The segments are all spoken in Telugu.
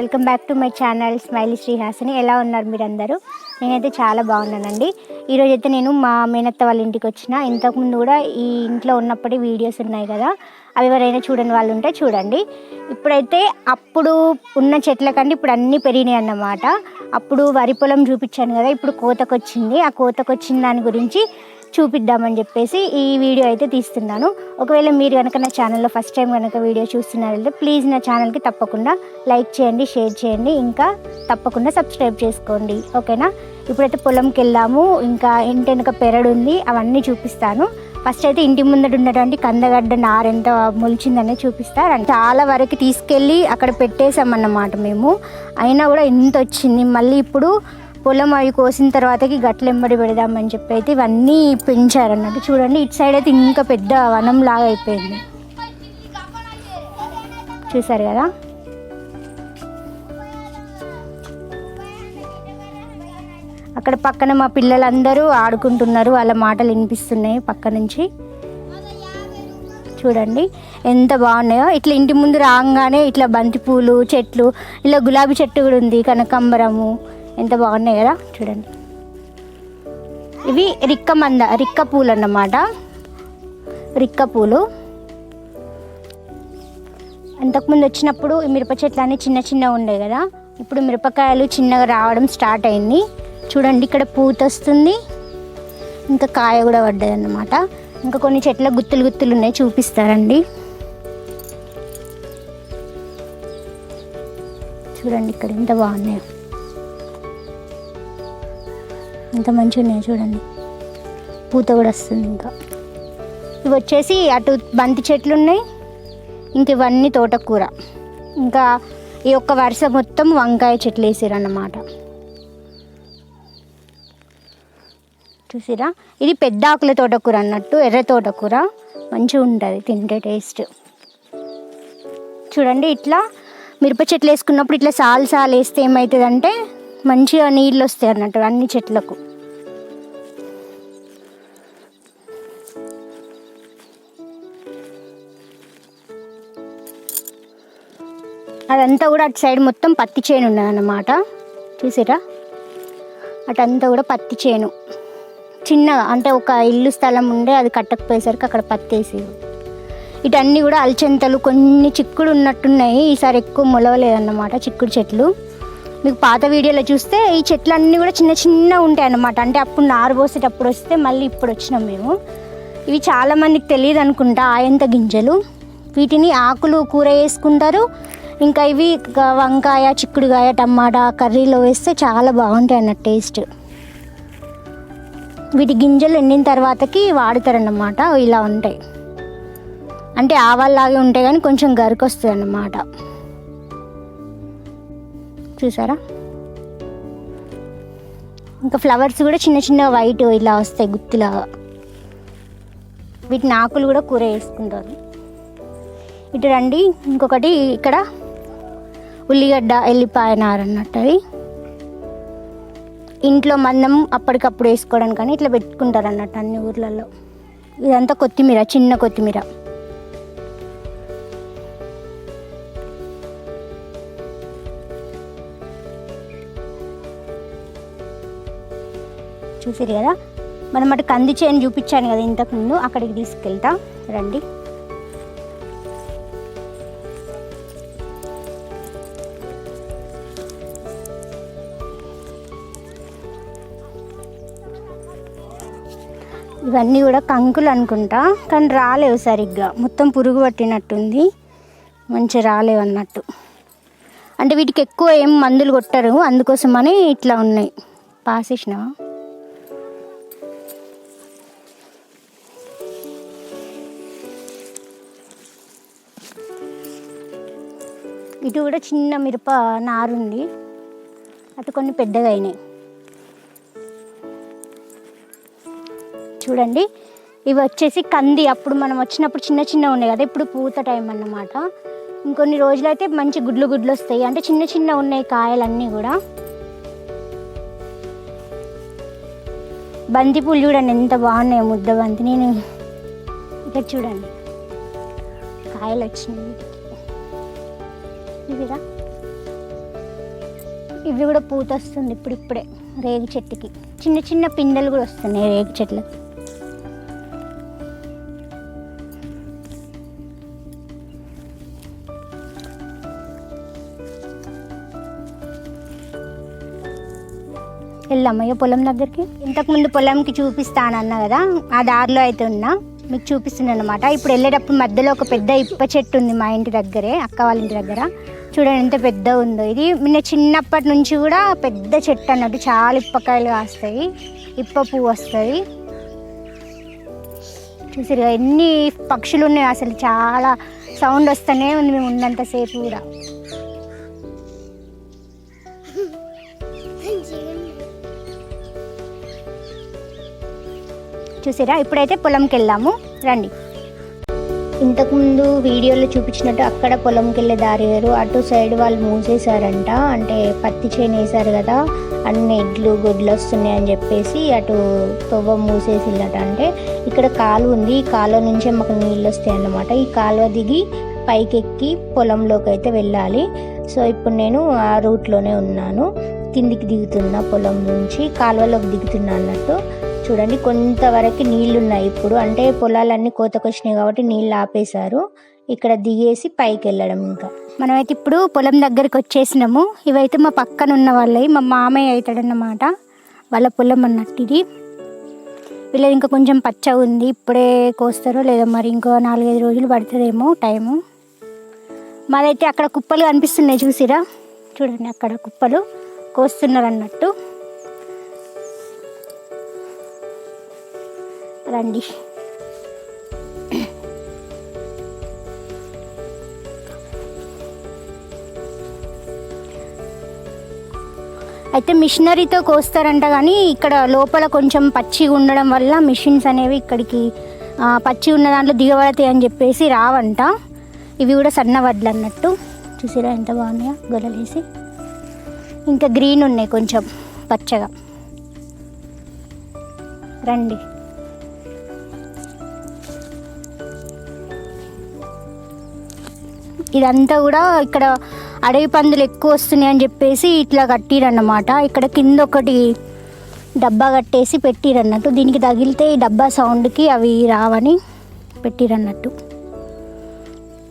Welcome back to my channel smiley Srihasini ఎలా ఉన్నారు మీరందరూ? నేనైతే చాలా బాగున్నానండి. ఈరోజు అయితే నేను మా మేనత్త వాళ్ళ ఇంటికి వచ్చిన. ఇంతకుముందు కూడా ఈ ఇంట్లో ఉన్నప్పటి వీడియోస్ ఉన్నాయి కదా అవి ఎవరైనా చూడని వాళ్ళు ఉంటే చూడండి. ఇప్పుడైతే అప్పుడు ఉన్న చెట్ల కంటే ఇప్పుడు అన్నీ పెరిగినాయి అన్నమాట. అప్పుడు వరి పొలం చూపించాను కదా ఇప్పుడు కోతకు వచ్చింది ఆ కోతకు వచ్చిన దాని గురించి చూపిద్దామని చెప్పేసి ఈ వీడియో అయితే తీస్తున్నాను. ఒకవేళ మీరు కనుక నా ఛానల్లో ఫస్ట్ టైం కనుక వీడియో చూస్తున్నారంటే ప్లీజ్ నా ఛానల్కి తప్పకుండా లైక్ చేయండి షేర్ చేయండి ఇంకా తప్పకుండా సబ్స్క్రైబ్ చేసుకోండి. ఓకేనా ఇప్పుడైతే పొలంకి వెళ్ళాము ఇంకా ఇంటి వెనుక పెరడు ఉంది అవన్నీ చూపిస్తాను. ఫస్ట్ అయితే ఇంటి ముందట ఉన్నటువంటి కందగడ్డ నార ఎంత మొలిచిందనే చూపిస్తారు చాలా వరకు తీసుకెళ్ళి అక్కడ పెట్టేసామన్నమాట మేము. అయినా కూడా ఇంత వచ్చింది. మళ్ళీ ఇప్పుడు పొలం అవి కోసిన తర్వాతకి గట్లెంబడి పెడదామని చెప్పి అయితే ఇవన్నీ పెంచారన్నట్టు చూడండి ఇటు సైడ్ అయితే ఇంకా పెద్ద వనం లాగా అయిపోయింది. చూసారు కదా? అక్కడ పక్కన మా పిల్లలందరూ ఆడుకుంటున్నారు వాళ్ళ మాటలు వినిపిస్తున్నాయి పక్క నుంచి. చూడండి ఎంత బాగున్నాయో. ఇట్లా ఇంటి ముందు రాగానే ఇట్లా బంతిపూలు చెట్లు ఇలా గులాబీ చెట్టు కూడా ఉంది కనకాంబరము. ఎంత బాగున్నాయి కదా? చూడండి. ఇవి రిక్క మంద రిక్క పూలు అన్నమాట. రిక్క పూలు. అంతకుముందు వచ్చినప్పుడు మిరప చెట్లు అన్నీ చిన్న చిన్నగా ఉండే కదా? ఇప్పుడు మిరపకాయలు చిన్నగా రావడం స్టార్ట్ అయింది. చూడండి ఇక్కడ పూత వస్తుంది. ఇంకా కాయ కూడా పడ్డది అన్నమాట. ఇంకా కొన్ని చెట్ల గుత్తులు గుత్తులు ఉన్నాయి చూపిస్తారండి. చూడండి ఇక్కడ ఎంత బాగున్నాయో. ఎంత మంచిగా ఉన్నాయో చూడండి. పూత కూడా వస్తుంది ఇంకా. ఇవి వచ్చేసి అటు బంతి చెట్లు ఉన్నాయి ఇంక ఇవన్నీ తోటకూర. ఇంకా ఈ ఒక్క వరుస మొత్తం వంకాయ చెట్లు వేసారు అన్నమాట చూసిరా? ఇది పెద్ద ఆకుల తోటకూర అన్నట్టు ఎర్ర తోటకూర. మంచిగా ఉంటుంది తింటే టేస్ట్. చూడండి ఇట్లా మిరప చెట్లు వేసుకున్నప్పుడు ఇట్లా సాలు సాలు వేస్తే ఏమవుతుందంటే మంచిగా నీళ్ళు వస్తాయి అన్నట్టు అన్ని చెట్లకు. అదంతా కూడా అటు సైడ్ మొత్తం పత్తి చేను ఉన్నదన్నమాట. చూసిరా అటంతా కూడా పత్తి చేను. చిన్నగా అంటే ఒక ఇల్లు స్థలం ఉండే అది కట్టకపోయేసరికి అక్కడ పత్తి వేసి ఇటన్నీ కూడా అల్చెంతలు కొన్ని చిక్కుడు ఉన్నట్టున్నాయి. ఈసారి ఎక్కువ మొలవలేదన్నమాట చిక్కుడు చెట్లు. మీకు పాత వీడియోలో చూస్తే ఈ చెట్లు అన్నీ కూడా చిన్న చిన్న ఉంటాయి అన్నమాట అంటే అప్పుడు నారు పోసేటప్పుడు వస్తే మళ్ళీ ఇప్పుడు వచ్చినాం మేము. ఇవి చాలామందికి తెలియదు అనుకుంటా ఆయంత గింజలు. వీటిని ఆకులు కూర వేసుకుంటారు. ఇంకా ఇవి వంకాయ చిక్కుడుకాయ టమాటా కర్రీలో వేస్తే చాలా బాగుంటాయి అన్న టేస్ట్. వీటి గింజలు ఎండిన తర్వాతకి వాడతారన్నమాట ఇలా ఉంటాయి. అంటే ఆవాల్లాగే ఉంటాయి కానీ కొంచెం గరికొస్తుంది అన్నమాట చూసారా? ఇంకా ఫ్లవర్స్ కూడా చిన్న చిన్న వైట్ ఇలా వస్తాయి గుత్తిలాగా. వీటిని ఆకులు కూడా కూర వేసుకుంటారు ఇటు రండి ఇంకొకటి ఇక్కడ ఉల్లిగడ్డ ఎల్లిపాయ నార అన్నట్టు అది ఇంట్లో మందం అప్పటికప్పుడు వేసుకోవడానికి కానీ ఇట్లా పెట్టుకుంటారు అన్నట్టు అన్ని ఊర్లలో. ఇదంతా కొత్తిమీర చిన్న కొత్తిమీర. చూసారు కదా? మనం అటు కంది చేయని చూపించాను కదా ఇంతకుముందు. అక్కడికి తీసుకెళ్తా. రండి. ఇవన్నీ కూడా కంకులు అనుకుంటా కానీ రాలేవు సరిగ్గా. మొత్తం పురుగు పట్టినట్టుంది. మంచిగా రాలేవు అన్నట్టు. అంటే వీటికి ఎక్కువ ఏం మందులు కొట్టరు అందుకోసమని ఇట్లా ఉన్నాయి. పాసేసినావా? ఇటు కూడా చిన్న మిరప నారుంది అటు కొన్ని పెద్దగా అయినాయి. చూడండి. ఇవి వచ్చేసి కంది. అప్పుడు మనం వచ్చినప్పుడు చిన్న చిన్న ఉన్నాయి కదా ఇప్పుడు పూత టైం అన్నమాట. ఇంకొన్ని రోజులైతే మంచి గుడ్లు గుడ్లు వస్తాయి. అంటే చిన్న చిన్న ఉన్నాయి కాయలన్నీ కూడా. బంతిపూలు చూడండి ఎంత బాగున్నాయి ముద్ద బంతి. నేను ఇక్కడ చూడండి. కాయలు వచ్చినాయి ఇవిరా? ఇవి కూడా పూత వస్తుంది ఇప్పుడిప్పుడే రేగి చెట్టుకి. చిన్న చిన్న పిందెలు కూడా వస్తున్నాయి రేగి చెట్లకు. వెళ్ళామయ్య పొలం దగ్గరికి? ఇంతకుముందు పొలంకి చూపిస్తానన్నా కదా ఆ దారిలో అయితే ఉన్నా. మీకు చూపిస్తున్నాను అనమాట ఇప్పుడు వెళ్ళేటప్పుడు మధ్యలో ఒక పెద్ద ఇప్ప చెట్టు ఉంది మా ఇంటి దగ్గరే అక్క వాళ్ళ ఇంటి దగ్గర. చూడండి ఎంత పెద్ద ఉందో. ఇది నిన్న చిన్నప్పటి నుంచి కూడా పెద్ద చెట్టు అన్నట్టు చాలా ఇప్పకాయలు కాస్తాయి ఇప్ప పువ్వు వస్తుంది చూసారు ఎన్ని పక్షులు ఉన్నాయి అసలు. చాలా సౌండ్ వస్తూనే ఉంది మేము ఉన్నంతసేపు కూడా. చూసారా? ఇప్పుడైతే పొలంకి వెళ్ళాము రండి. ఇంతకుముందు వీడియోలో చూపించినట్టు అక్కడ పొలంకి వెళ్ళే దారి వేరు. అటు సైడ్ వాళ్ళు మూసేశారంట. అంటే పత్తి చేను వేశారు కదా. అన్ని ఎడ్లు గొడ్లు వస్తున్నాయి అని చెప్పేసి అటు తొవ్వ మూసేసిల్లట. అంటే ఇక్కడ కాలువ ఉంది. ఈ కాలువ నుంచే మాకు నీళ్ళు వస్తాయి అన్నమాట. ఈ కాలువ దిగి పైకెక్కి పొలంలోకి అయితే వెళ్ళాలి. సో ఇప్పుడు నేను ఆ రూట్లోనే ఉన్నాను. కిందికి దిగుతున్నా పొలం నుంచి కాలువలోకి దిగుతున్నా అన్నట్టు. చూడండి కొంతవరకు నీళ్ళు ఉన్నాయి ఇప్పుడు. అంటే పొలాలన్నీ కోతకొచ్చినాయి కాబట్టి నీళ్ళు ఆపేశారు. ఇక్కడ దిగేసి పైకి వెళ్ళడం ఇంకా. మనమైతే ఇప్పుడు పొలం దగ్గరికి వచ్చేసినాము. ఇవైతే మా పక్కన ఉన్న వాళ్ళవి మా మామయ్య అవుతాడన్నమాట. వాళ్ళ పొలం అన్నట్టు ఇది. వీళ్ళది ఇంకా కొంచెం పచ్చ ఉంది. ఇప్పుడే కోస్తారో లేదో మరి ఇంకో నాలుగైదు రోజులు పడుతుందేమో టైము. మాదైతే అక్కడ కుప్పలు కనిపిస్తున్నాయి చూసిరా? చూడండి అక్కడ కుప్పలు కోస్తున్నారు అన్నట్టు. రండి. అయితే మిషనరీతో కోస్తారంట కానీ ఇక్కడ లోపల కొంచెం పచ్చిగా ఉండడం వల్ల మిషన్స్ అనేవి ఇక్కడికి పచ్చి ఉన్న దాంట్లో దిగబడతాయి అని చెప్పేసి రావంట. ఇవి కూడా సన్న వడ్లు అన్నట్టు. చూసిరా ఎంత బాగున్నాయో గొలలేసి ఇంకా గ్రీన్ ఉన్నాయి కొంచెం పచ్చగా. రండి. ఇదంతా కూడా ఇక్కడ అడవి పందులు ఎక్కువ వస్తున్నాయి అని చెప్పేసి ఇట్లా కట్టిరన్నమాట. ఇక్కడ కింద ఒకటి డబ్బా కట్టేసి పెట్టిరన్నట్టు. దీనికి తగిలితే ఈ డబ్బా సౌండ్కి అవి రావని పెట్టిరన్నట్టు.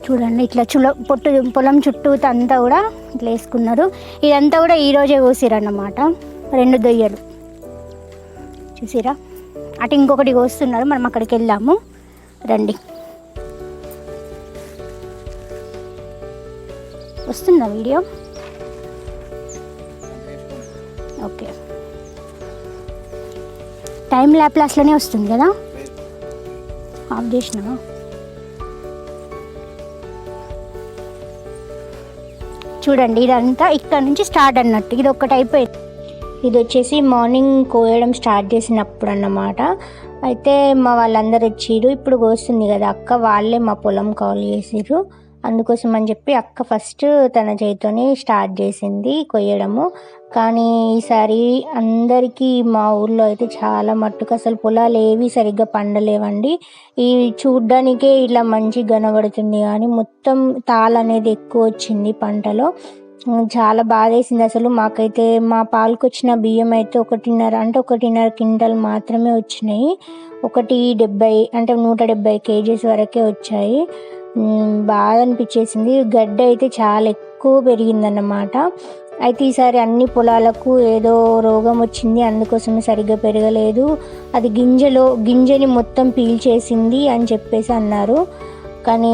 చూడండి ఇట్లా చుల పొట్టు పొలం చుట్టూ అంతా కూడా ఇట్లా వేసుకున్నారు. ఇదంతా కూడా ఈరోజే కోసిరన్నమాట. రెండు దొయ్యలు. చూసిరా? అటు ఇంకొకటి కోస్తున్నారు. మనం అక్కడికి వెళ్ళాము రండి. వస్తుందా వీడియో? ఓకే. టైం ల్యాప్లాస్లోనే వస్తుంది కదా? ఆఫ్ చేసినా చూడండి ఇదంతా ఇక్కడ నుంచి స్టార్ట్ అన్నట్టు. ఇది ఒక్కటి అయిపోయింది. ఇది వచ్చేసి మార్నింగ్ కోయడం స్టార్ట్ చేసినప్పుడు అన్నమాట. అయితే మా వాళ్ళందరూ వచ్చిరు. ఇప్పుడు కోస్తుంది కదా అక్క. వాళ్ళే మా పొలం కాల్ చేసిర్రు. అందుకోసం అని చెప్పి అక్క ఫస్ట్ తన చేతితోనే స్టార్ట్ చేసింది కొయ్యడము. కానీ ఈసారి అందరికీ మా ఊర్లో అయితే చాలా మట్టుకు అసలు పొలాలు ఏవి సరిగ్గా పండలేవండి. ఈ చూడ్డానికే ఇలా మంచి కనబడుతుంది కానీ మొత్తం తాళ అనేది ఎక్కువ వచ్చింది పంటలో. చాలా బాధేసింది అసలు మాకైతే. మా పాలకు వచ్చిన బియ్యం అయితే ఒకటిన్నర అంటే ఒకటిన్నర క్వింటల్ మాత్రమే వచ్చినాయి. ఒకటి డెబ్బై అంటే నూట డెబ్బై కేజీస్ వరకే వచ్చాయి. బాధ అనిపించేసింది. గడ్డ అయితే చాలా ఎక్కువ పెరిగిందన్నమాట. అయితే ఈసారి అన్ని పొలాలకు ఏదో రోగం వచ్చింది. అందుకోసమే సరిగ్గా పెరగలేదు. అది గింజలో గింజని మొత్తం పీల్చేసింది అని చెప్పేసి అన్నారు. కానీ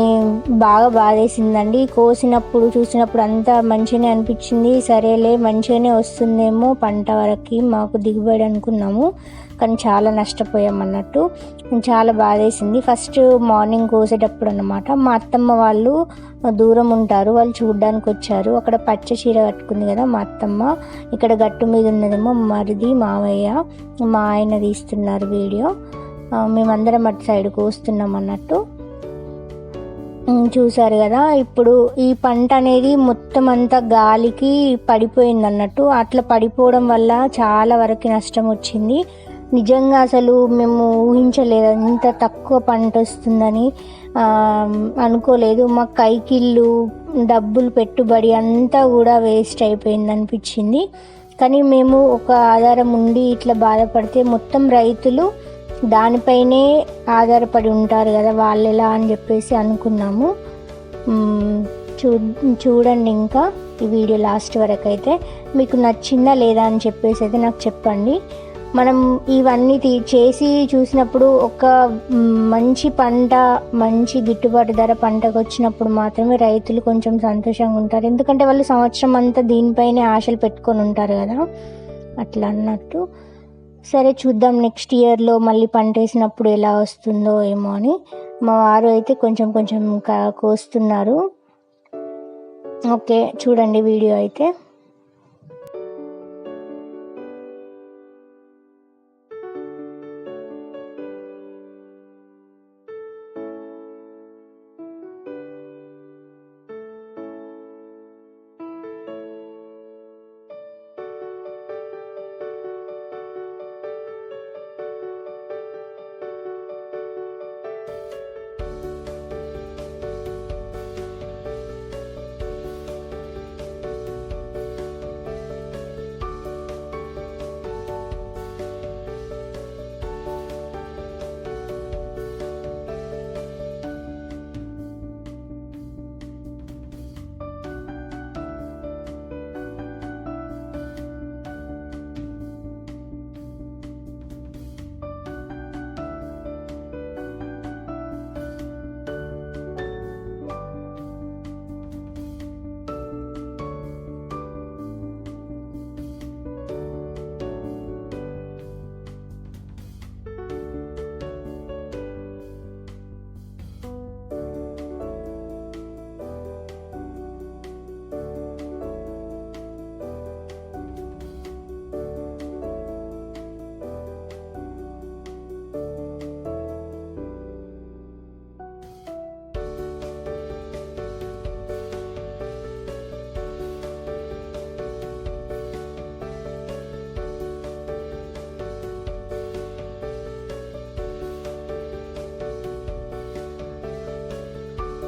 బాగా బాధేసిందండి. కోసినప్పుడు చూసినప్పుడు అంతా మంచిగానే అనిపించింది. సరేలే మంచిగానే వస్తుందేమో పంట వరకు మాకు దిగుబడి అనుకున్నాము. కానీ చాలా నష్టపోయాం అన్నట్టు. చాలా బాధేసింది. ఫస్ట్ మార్నింగ్ కోసేటప్పుడు అన్నమాట. మా అత్తమ్మ వాళ్ళు దూరం ఉంటారు. వాళ్ళు చూడడానికి వచ్చారు. అక్కడ పచ్చ చీర కట్టుకుంది కదా మా అత్తమ్మ. ఇక్కడ గట్టు మీద ఉన్నదేమో మరిది మావయ్య మా ఆయన తీస్తున్నారు వీడియో. మేమందరం అటు సైడ్ కోస్తున్నాం అన్నట్టు. చూసారు కదా ఇప్పుడు ఈ పంట అనేది మొత్తం అంతా గాలికి పడిపోయింది అన్నట్టు అట్లా పడిపోవడం వల్ల చాలా వరకు నష్టం వచ్చింది. నిజంగా అసలు మేము ఊహించలేదు ఇంత తక్కువ పంట వస్తుందని అనుకోలేదు. మా కైకిళ్ళు డబ్బులు పెట్టుబడి అంతా కూడా వేస్ట్ అయిపోయింది అనిపించింది. కానీ మేము ఒక ఆధారం ఉండి ఇట్లా బాధపడితే మొత్తం రైతులు దానిపైనే ఆధారపడి ఉంటారు కదా వాళ్ళు ఎలా అని చెప్పేసి అనుకున్నాము. చూ చూడండి ఇంకా ఈ వీడియో లాస్ట్ వరకు అయితే మీకు నచ్చిందా లేదా అని చెప్పేసి అయితే నాకు చెప్పండి. మనం ఇవన్నీ తీ చేసి చూసినప్పుడు ఒక మంచి పంట మంచి గిట్టుబాటు ధర పంటకు వచ్చినప్పుడు మాత్రమే రైతులు కొంచెం సంతోషంగా ఉంటారు. ఎందుకంటే వాళ్ళు సంవత్సరం అంతా దీనిపైనే ఆశలు పెట్టుకొని ఉంటారు కదా. అట్లా అన్నట్టు. సరే చూద్దాం నెక్స్ట్ ఇయర్లో మళ్ళీ పంట వేసినప్పుడు ఎలా వస్తుందో ఏమో అని. మా వారు అయితే కొంచెం కొంచెం కోస్తున్నారు. ఓకే చూడండి వీడియో అయితే.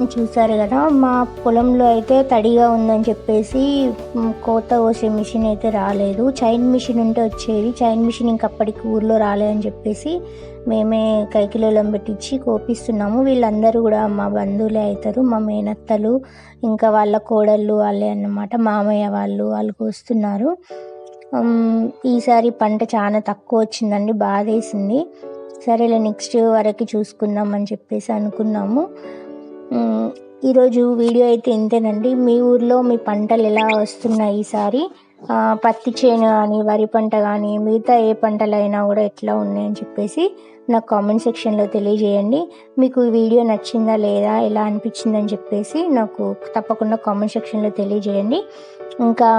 చూసారు కదా మా పొలంలో అయితే తడిగా ఉందని చెప్పేసి కోత కోసే మిషన్ అయితే రాలేదు. చైన్ మిషన్ ఉంటే వచ్చేది. చైన్ మిషన్ ఇంకప్పటికి ఊర్లో రాలేదని చెప్పేసి మేమే కైకిలోలం పెట్టించి కోపిస్తున్నాము. వీళ్ళందరూ కూడా మా బంధువులే అవుతారు మా మేనత్తలు ఇంకా వాళ్ళ కోడళ్ళు వాళ్ళే అన్నమాట. మామయ్య వాళ్ళు వాళ్ళు కోస్తున్నారు ఈసారి పంట చాలా తక్కువ వచ్చిందండి బాధ వేసింది సరేలే నెక్స్ట్ వరకు చూసుకుందాం అని చెప్పేసి అనుకున్నాము. ఈరోజు వీడియో అయితే ఇంతేనండి. మీ ఊర్లో మీ పంటలు ఎలా వస్తున్నాయి ఈసారి? పత్తి చేను కానీ వరి పంట కానీ మిగతా ఏ పంటలైనా కూడా ఎట్లా ఉన్నాయని చెప్పేసి నాకు కామెంట్ సెక్షన్లో తెలియజేయండి. మీకు ఈ వీడియో నచ్చిందా లేదా ఎలా అనిపించిందని చెప్పేసి నాకు తప్పకుండా కామెంట్ సెక్షన్లో తెలియజేయండి. ఇంకా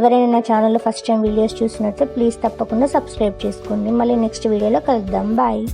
ఎవరైనా నా ఛానల్లో ఫస్ట్ టైం వీడియోస్ చూసినట్లయితే ప్లీజ్ తప్పకుండా సబ్స్క్రైబ్ చేసుకోండి. మళ్ళీ నెక్స్ట్ వీడియోలో కలుద్దాం. బాయ్.